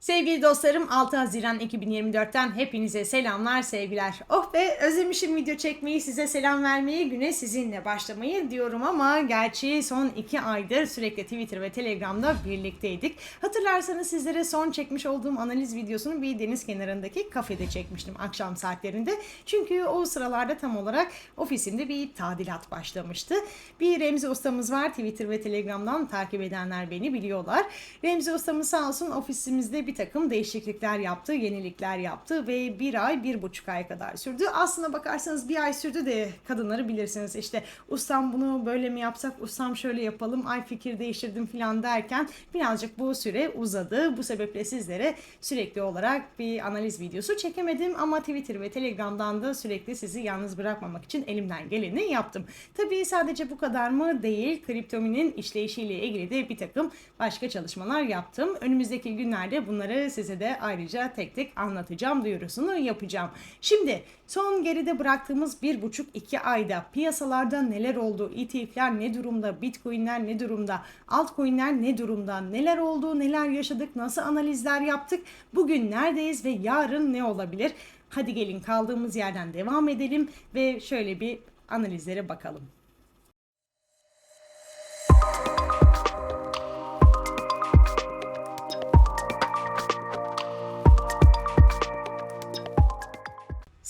Sevgili dostlarım 6 Haziran 2024'ten hepinize selamlar sevgiler. Oh be özlemişim video çekmeyi size selam vermeyi güne sizinle başlamayı diyorum ama gerçi son 2 aydır sürekli Twitter ve Telegram'da birlikteydik. Hatırlarsanız sizlere son çekmiş olduğum analiz videosunu bir deniz kenarındaki kafede çekmiştim akşam saatlerinde. Çünkü o sıralarda tam olarak ofisimde bir tadilat başlamıştı. Bir Remzi ustamız var Twitter ve Telegram'dan takip edenler beni biliyorlar. Remzi ustamız sağ olsun ofisimizde bir takım değişiklikler yaptı, yenilikler yaptı ve bir ay, bir buçuk ay kadar sürdü. Aslına bakarsanız bir ay sürdü de kadınları bilirsiniz işte ustam bunu böyle mi yapsak, ustam şöyle yapalım, ay fikir değiştirdim falan derken birazcık bu süre uzadı. Bu sebeple sizlere sürekli olarak bir analiz videosu çekemedim ama Twitter ve Telegram'dan da sürekli sizi yalnız bırakmamak için elimden geleni yaptım. Tabii sadece bu kadar mı değil, kriptominin işleyişiyle ilgili de bir takım başka çalışmalar yaptım. Önümüzdeki günlerde bunları size de ayrıca tek tek anlatacağım, duyurusunu yapacağım. Şimdi son geride bıraktığımız bir buçuk iki ayda piyasalarda neler oldu, ETF'ler ne durumda, Bitcoin'ler ne durumda, altcoin'ler ne durumda, neler oldu, neler yaşadık, nasıl analizler yaptık, bugün neredeyiz ve yarın ne olabilir? Hadi gelin kaldığımız yerden devam edelim ve şöyle bir analizlere bakalım.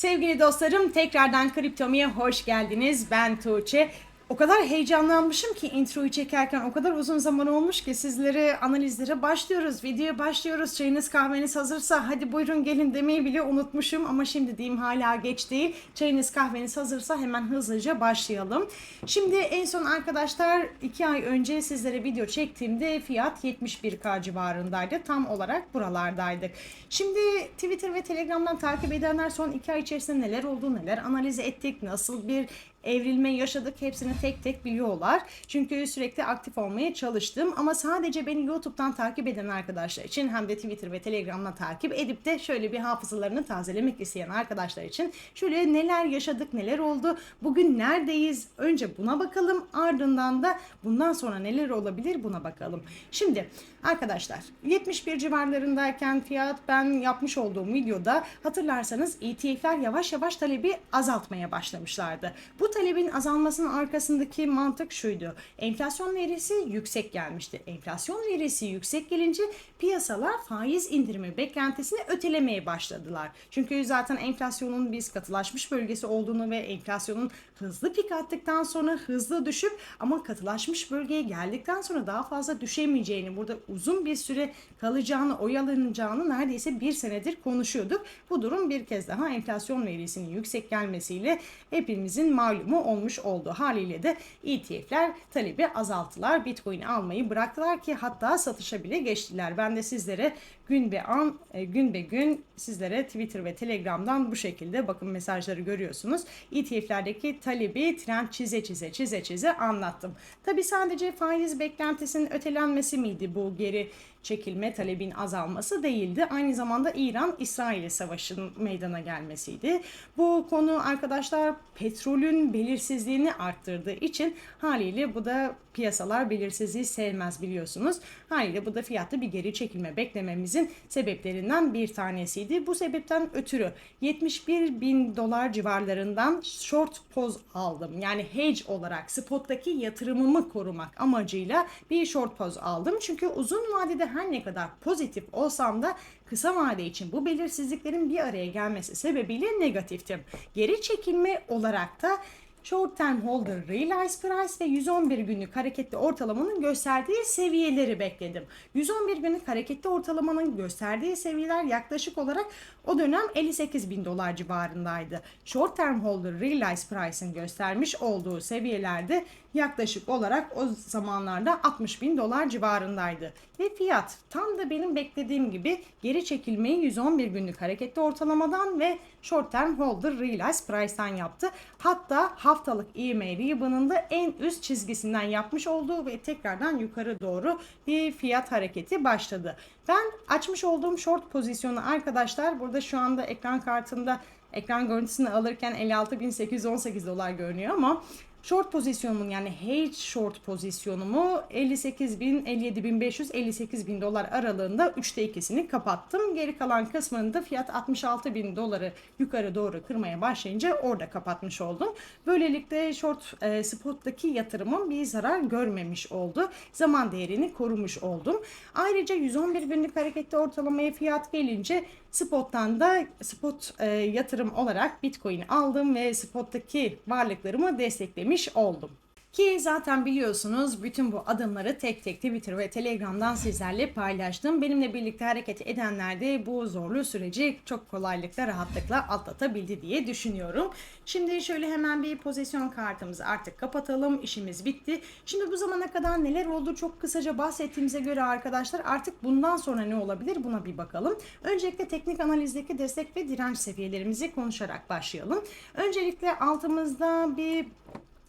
Sevgili dostlarım tekrardan Kriptomi'ye hoş geldiniz. Ben Tuğçe. O kadar heyecanlanmışım ki introyu çekerken o kadar uzun zaman olmuş ki sizlere analizlere başlıyoruz. Videoya başlıyoruz. Çayınız kahveniz hazırsa hadi buyurun gelin demeyi bile unutmuşum. Ama şimdi diyeyim hala geç değil. Çayınız kahveniz hazırsa hemen hızlıca başlayalım. Şimdi en son arkadaşlar 2 ay önce sizlere video çektiğimde fiyat 71k civarındaydı. Tam olarak buralardaydık. Şimdi Twitter ve Telegram'dan takip edenler son 2 ay içerisinde neler oldu, neler analiz ettik, nasıl bir evrilme yaşadık hepsini tek tek biliyorlar. Çünkü sürekli aktif olmaya çalıştım ama sadece beni YouTube'dan takip eden arkadaşlar için hem de Twitter ve Telegram'dan takip edip de şöyle bir hafızalarını tazelemek isteyen arkadaşlar için şöyle neler yaşadık, neler oldu, bugün neredeyiz önce buna bakalım ardından da bundan sonra neler olabilir buna bakalım. Şimdi arkadaşlar 71 civarlarındayken fiyat ben yapmış olduğum videoda hatırlarsanız ETF'ler yavaş yavaş talebi azaltmaya başlamışlardı. Bu talebin azalmasının arkasındaki mantık şuydu. Enflasyon verisi yüksek gelmişti. Enflasyon verisi yüksek gelince piyasalar faiz indirimi beklentisini ötelemeye başladılar. Çünkü zaten enflasyonun biz katılaşmış bölgesi olduğunu ve enflasyonun hızlı pik attıktan sonra hızlı düşüp ama katılaşmış bölgeye geldikten sonra daha fazla düşemeyeceğini, burada uzun bir süre kalacağını, oyalanacağını neredeyse bir senedir konuşuyorduk. Bu durum bir kez daha enflasyon verisinin yüksek gelmesiyle hepimizin malumu olmuş oldu. Haliyle de ETF'ler talebi azalttılar. Bitcoin'i almayı bıraktılar ki hatta satışa bile geçtiler. Ben de sizlere gün be an, e, gün be gün sizlere Twitter ve Telegram'dan bu şekilde bakın mesajları görüyorsunuz. ETF'lerdeki talebi trend çize çize çize çize anlattım. Tabi sadece faiz beklentisinin ötelenmesi miydi bu geri çekilme talebin azalması değildi. Aynı zamanda İran-İsrail savaşının meydana gelmesiydi. Bu konu arkadaşlar petrolün belirsizliğini arttırdığı için haliyle bu da piyasalar belirsizliği sevmez biliyorsunuz. Haliyle bu da fiyatta bir geri çekilme beklememizin sebeplerinden bir tanesiydi. Bu sebepten ötürü 71 bin dolar civarlarından short poz aldım. Yani hedge olarak spottaki yatırımımı korumak amacıyla bir short poz aldım. Çünkü uzun vadede her ne kadar pozitif olsam da kısa vade için bu belirsizliklerin bir araya gelmesi sebebiyle negatiftim. Geri çekilme olarak da Short Term Holder Realized Price ve 111 günlük hareketli ortalamanın gösterdiği seviyeleri bekledim. 111 günlük hareketli ortalamanın gösterdiği seviyeler yaklaşık olarak o dönem 58 bin dolar civarındaydı. Short Term Holder Realized Price'ın göstermiş olduğu seviyelerde yaklaşık olarak o zamanlarda 60 bin dolar civarındaydı. Ve fiyat tam da benim beklediğim gibi geri çekilmeyi 111 günlük hareketli ortalamadan ve Short Term Holder Realized Price'tan yaptı. Hatta haftalık EMA ribbon'ın da en üst çizgisinden yapmış olduğu ve tekrardan yukarı doğru bir fiyat hareketi başladı. Ben açmış olduğum short pozisyonu arkadaşlar burada şu anda ekran kartında ekran görüntüsünü alırken 56.818 dolar görünüyor ama Short pozisyonumun yani hedge short pozisyonumu 58 bin, 57 bin 500, 58 bin dolar aralığında 3'te ikisini kapattım. Geri kalan kısmında fiyat 66 bin doları yukarı doğru kırmaya başlayınca orada kapatmış oldum. Böylelikle short e, spottaki yatırımım bir zarar görmemiş oldu. Zaman değerini korumuş oldum. Ayrıca 111 günlük hareketli ortalamaya fiyat gelince spottan da spot e, yatırım olarak Bitcoin aldım ve spottaki varlıklarımı desteklemiş oldum. Ki zaten biliyorsunuz bütün bu adımları tek tek Twitter ve Telegram'dan sizlerle paylaştım. Benimle birlikte hareket edenler de bu zorlu süreci çok kolaylıkla, rahatlıkla atlatabildi diye düşünüyorum. Şimdi şöyle hemen bir pozisyon kartımızı artık kapatalım. İşimiz bitti. Şimdi bu zamana kadar neler oldu çok kısaca bahsettiğimize göre arkadaşlar artık bundan sonra ne olabilir buna bir bakalım. Öncelikle teknik analizdeki destek ve direnç seviyelerimizi konuşarak başlayalım. Öncelikle altımızda bir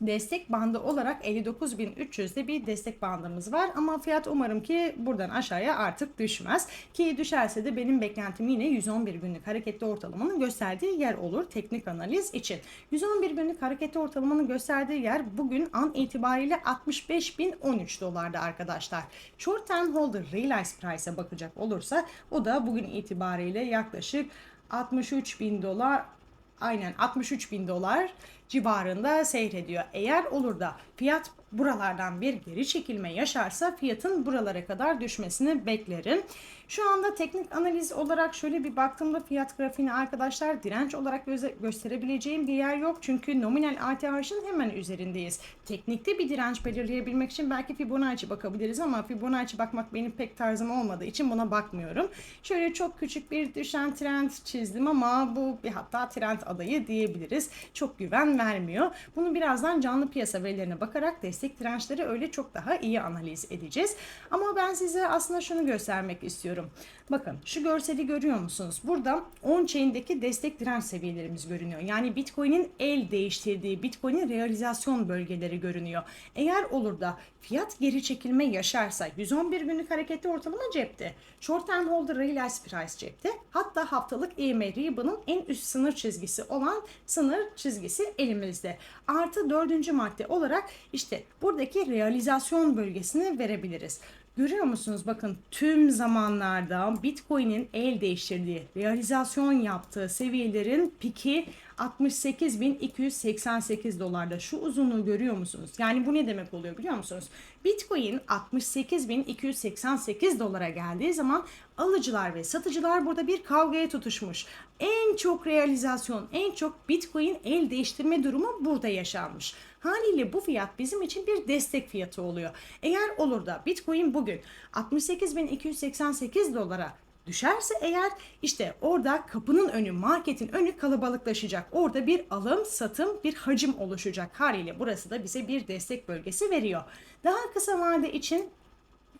destek bandı olarak 59.300'de bir destek bandımız var ama fiyat umarım ki buradan aşağıya artık düşmez ki düşerse de benim beklentim yine 111 günlük hareketli ortalamanın gösterdiği yer olur teknik analiz için. 111 günlük hareketli ortalamanın gösterdiği yer bugün an itibariyle 65.013 dolarda arkadaşlar. Short term holder realized price'a bakacak olursa o da bugün itibariyle yaklaşık 63 bin dolar aynen 63 bin dolar civarında seyrediyor. Eğer olur da fiyat buralardan bir geri çekilme yaşarsa fiyatın buralara kadar düşmesini beklerim. Şu anda teknik analiz olarak şöyle bir baktığımda fiyat grafiğini arkadaşlar direnç olarak göze- gösterebileceğim bir yer yok. Çünkü nominal ATH'ın hemen üzerindeyiz. Teknikte bir direnç belirleyebilmek için belki Fibonacci bakabiliriz ama Fibonacci bakmak benim pek tarzım olmadığı için buna bakmıyorum. Şöyle çok küçük bir düşen trend çizdim ama bu bir hatta trend adayı diyebiliriz. Çok güven vermiyor. Bunu birazdan canlı piyasa verilerine bakarak destek dirençleri öyle çok daha iyi analiz edeceğiz. Ama ben size aslında şunu göstermek istiyorum. Bakın şu görseli görüyor musunuz? Burada on-chain'deki destek direnç seviyelerimiz görünüyor. Yani Bitcoin'in el değiştirdiği, Bitcoin'in realizasyon bölgeleri görünüyor. Eğer olur da fiyat geri çekilme yaşarsa 111 günlük hareketli ortalama cepte. Short term holder realized price cepte. Hatta haftalık EMA ribbon'ın en üst sınır çizgisi olan sınır çizgisi elimizde. Artı dördüncü madde olarak işte buradaki realizasyon bölgesini verebiliriz. Görüyor musunuz? Bakın tüm zamanlarda Bitcoin'in el değiştirdiği, realizasyon yaptığı seviyelerin piki 68.288 dolarda. Şu uzunluğu görüyor musunuz? Yani bu ne demek oluyor biliyor musunuz? Bitcoin 68.288 dolara geldiği zaman alıcılar ve satıcılar burada bir kavgaya tutuşmuş. En çok realizasyon, en çok Bitcoin el değiştirme durumu burada yaşanmış. Haliyle bu fiyat bizim için bir destek fiyatı oluyor. Eğer olur da Bitcoin bugün 68.288 dolara düşerse eğer işte orada kapının önü, marketin önü kalabalıklaşacak. Orada bir alım, satım, bir hacim oluşacak. Haliyle burası da bize bir destek bölgesi veriyor. Daha kısa vade için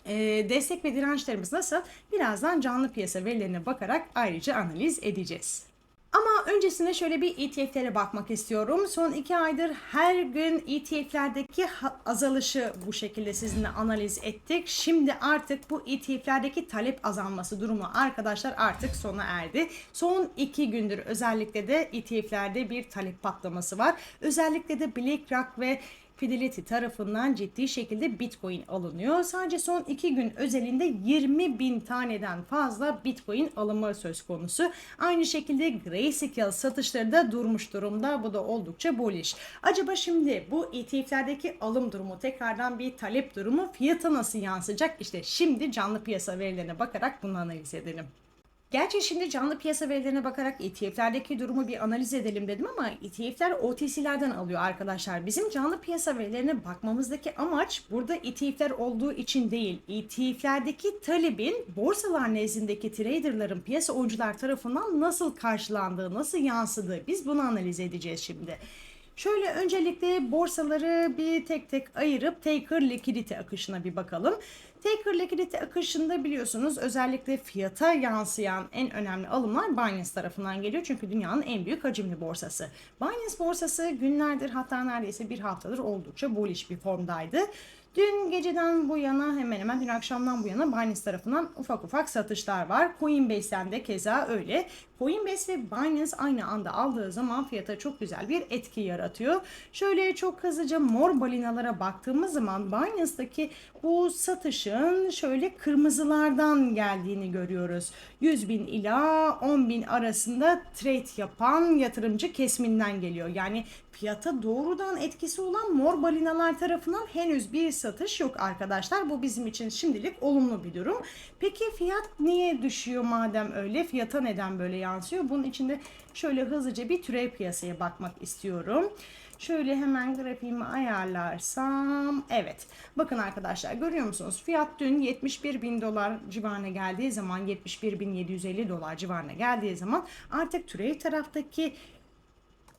e, destek ve dirençlerimiz nasıl? Birazdan canlı piyasa verilerine bakarak ayrıca analiz edeceğiz. Ama öncesinde şöyle bir ETF'lere bakmak istiyorum. Son iki aydır her gün ETF'lerdeki azalışı bu şekilde sizinle analiz ettik. Şimdi artık bu ETF'lerdeki talep azalması durumu arkadaşlar artık sona erdi. Son iki gündür özellikle de ETF'lerde bir talep patlaması var. Özellikle de BlackRock ve Fidelity tarafından ciddi şekilde Bitcoin alınıyor. Sadece son iki gün özelinde 20 bin taneden fazla Bitcoin alımı söz konusu. Aynı şekilde Grayscale satışları da durmuş durumda. Bu da oldukça bullish. Acaba şimdi bu ETF'lerdeki alım durumu tekrardan bir talep durumu fiyata nasıl yansıyacak? İşte şimdi canlı piyasa verilerine bakarak bunu analiz edelim. Gerçi şimdi canlı piyasa verilerine bakarak ETF'lerdeki durumu bir analiz edelim dedim ama ETF'ler OTC'lerden alıyor arkadaşlar. Bizim canlı piyasa verilerine bakmamızdaki amaç burada ETF'ler olduğu için değil. ETF'lerdeki talebin borsalar nezdindeki traderların, piyasa oyuncular tarafından nasıl karşılandığı, nasıl yansıdığı biz bunu analiz edeceğiz şimdi. Şöyle öncelikle borsaları bir tek tek ayırıp taker likidite akışına bir bakalım. Taker likidite akışında biliyorsunuz özellikle fiyata yansıyan en önemli alımlar Binance tarafından geliyor. Çünkü dünyanın en büyük hacimli borsası. Binance borsası günlerdir hatta neredeyse bir haftadır oldukça bullish bir formdaydı. Dün geceden bu yana hemen hemen dün akşamdan bu yana Binance tarafından ufak ufak satışlar var. Coinbase'den de keza öyle. Coinbase ve Binance aynı anda aldığı zaman fiyata çok güzel bir etki yaratıyor. Şöyle çok hızlıca mor balinalara baktığımız zaman Binance'daki bu satışın şöyle kırmızılardan geldiğini görüyoruz. 100 bin ila 10 bin arasında trade yapan yatırımcı kesiminden geliyor. Yani fiyata doğrudan etkisi olan mor balinalar tarafından henüz bir satış yok arkadaşlar. Bu bizim için şimdilik olumlu bir durum. Peki fiyat niye düşüyor madem öyle? Fiyata neden böyle yansıyor? Bunun içinde şöyle hızlıca bir türev piyasaya bakmak istiyorum. Şöyle hemen grafiğimi ayarlarsam evet. Bakın arkadaşlar görüyor musunuz? Fiyat dün 71 bin dolar civarına geldiği zaman 71 bin 750 dolar civarına geldiği zaman artık türev taraftaki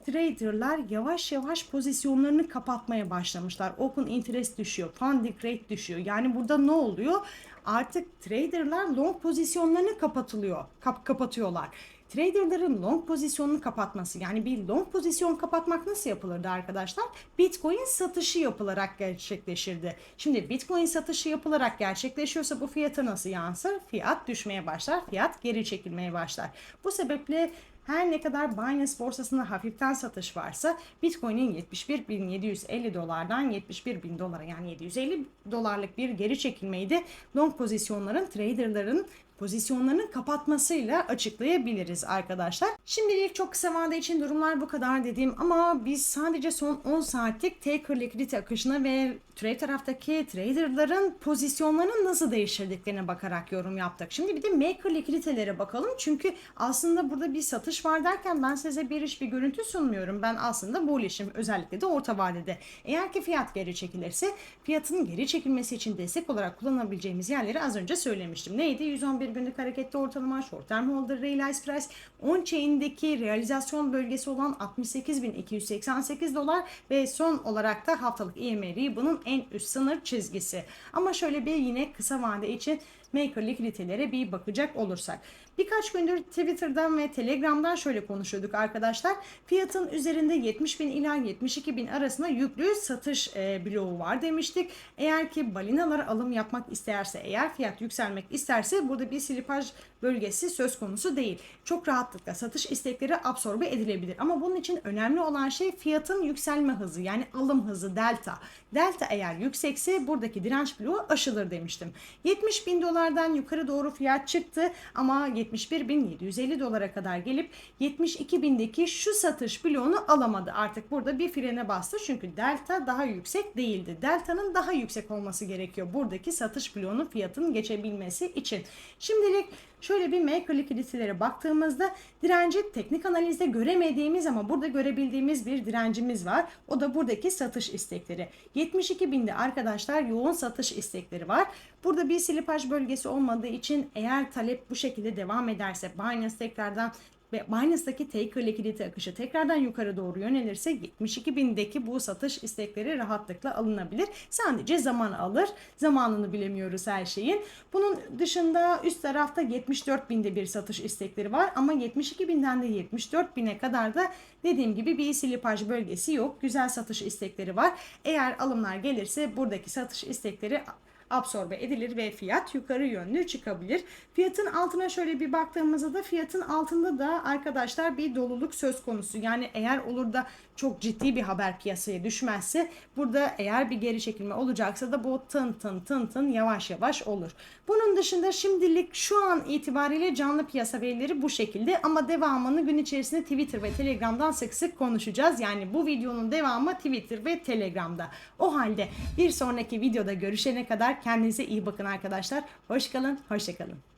traderlar yavaş yavaş pozisyonlarını kapatmaya başlamışlar. Open interest düşüyor, funding rate düşüyor. Yani burada ne oluyor? Artık traderlar long pozisyonlarını kapatılıyor, kap kapatıyorlar. Traderların long pozisyonunu kapatması yani bir long pozisyon kapatmak nasıl yapılırdı arkadaşlar? Bitcoin satışı yapılarak gerçekleşirdi. Şimdi Bitcoin satışı yapılarak gerçekleşiyorsa bu fiyata nasıl yansır? Fiyat düşmeye başlar, fiyat geri çekilmeye başlar. Bu sebeple her ne kadar Binance borsasında hafiften satış varsa Bitcoin'in 71.750 dolardan 71.000 dolara yani 750 dolarlık bir geri çekilmeyi de long pozisyonların traderların pozisyonlarının kapatmasıyla açıklayabiliriz arkadaşlar. Şimdilik çok kısa vade için durumlar bu kadar dediğim ama biz sadece son 10 saatlik taker likidite akışına ve trade taraftaki traderların pozisyonlarının nasıl değiştirdiklerine bakarak yorum yaptık. Şimdi bir de maker likiditelere bakalım. Çünkü aslında burada bir satış var derken ben size bir iş bir görüntü sunmuyorum. Ben aslında bullish'im özellikle de orta vadede. Eğer ki fiyat geri çekilirse fiyatın geri çekilmesi için destek olarak kullanabileceğimiz yerleri az önce söylemiştim. Neydi? 111 günlük hareketli ortalama, short term holder, realized price, on chain'deki realizasyon bölgesi olan 68.288 dolar ve son olarak da haftalık EMA ribbon'un en üst sınır çizgisi. Ama şöyle bir yine kısa vade için maker likiditelere bir bakacak olursak. Birkaç gündür Twitter'dan ve Telegram'dan şöyle konuşuyorduk arkadaşlar. Fiyatın üzerinde 70 bin ila 72 bin arasında yüklü satış e, bloğu var demiştik. Eğer ki balinalar alım yapmak isterse, eğer fiyat yükselmek isterse burada bir slipaj bölgesi söz konusu değil. Çok rahatlıkla satış istekleri absorbe edilebilir. Ama bunun için önemli olan şey fiyatın yükselme hızı yani alım hızı delta. Delta eğer yüksekse buradaki direnç bloğu aşılır demiştim. 70 bin dolardan yukarı doğru fiyat çıktı ama 71.750 dolara kadar gelip 72.000'deki şu satış bloğunu alamadı. Artık burada bir frene bastı çünkü delta daha yüksek değildi. Delta'nın daha yüksek olması gerekiyor buradaki satış bloğunun fiyatının geçebilmesi için. Şimdilik şöyle bir maker likiditelere baktığımızda direnci teknik analizde göremediğimiz ama burada görebildiğimiz bir direncimiz var. O da buradaki satış istekleri. 72 binde arkadaşlar yoğun satış istekleri var. Burada bir slipaj bölgesi olmadığı için eğer talep bu şekilde devam ederse Binance tekrardan ve Binance'daki taker likidite akışı tekrardan yukarı doğru yönelirse 72 bindeki bu satış istekleri rahatlıkla alınabilir. Sadece zaman alır. Zamanını bilemiyoruz her şeyin. Bunun dışında üst tarafta 74 binde bir satış istekleri var ama 72 binden de 74 bine kadar da dediğim gibi bir slipaj bölgesi yok. Güzel satış istekleri var. Eğer alımlar gelirse buradaki satış istekleri absorbe edilir ve fiyat yukarı yönlü çıkabilir. Fiyatın altına şöyle bir baktığımızda da fiyatın altında da arkadaşlar bir doluluk söz konusu. Yani eğer olur da çok ciddi bir haber piyasaya düşmezse burada eğer bir geri çekilme olacaksa da bu tın tın tın tın yavaş yavaş olur. Bunun dışında şimdilik şu an itibariyle canlı piyasa verileri bu şekilde ama devamını gün içerisinde Twitter ve Telegram'dan sık sık konuşacağız. Yani bu videonun devamı Twitter ve Telegram'da. O halde bir sonraki videoda görüşene kadar kendinize iyi bakın arkadaşlar. Hoş kalın, hoşça kalın.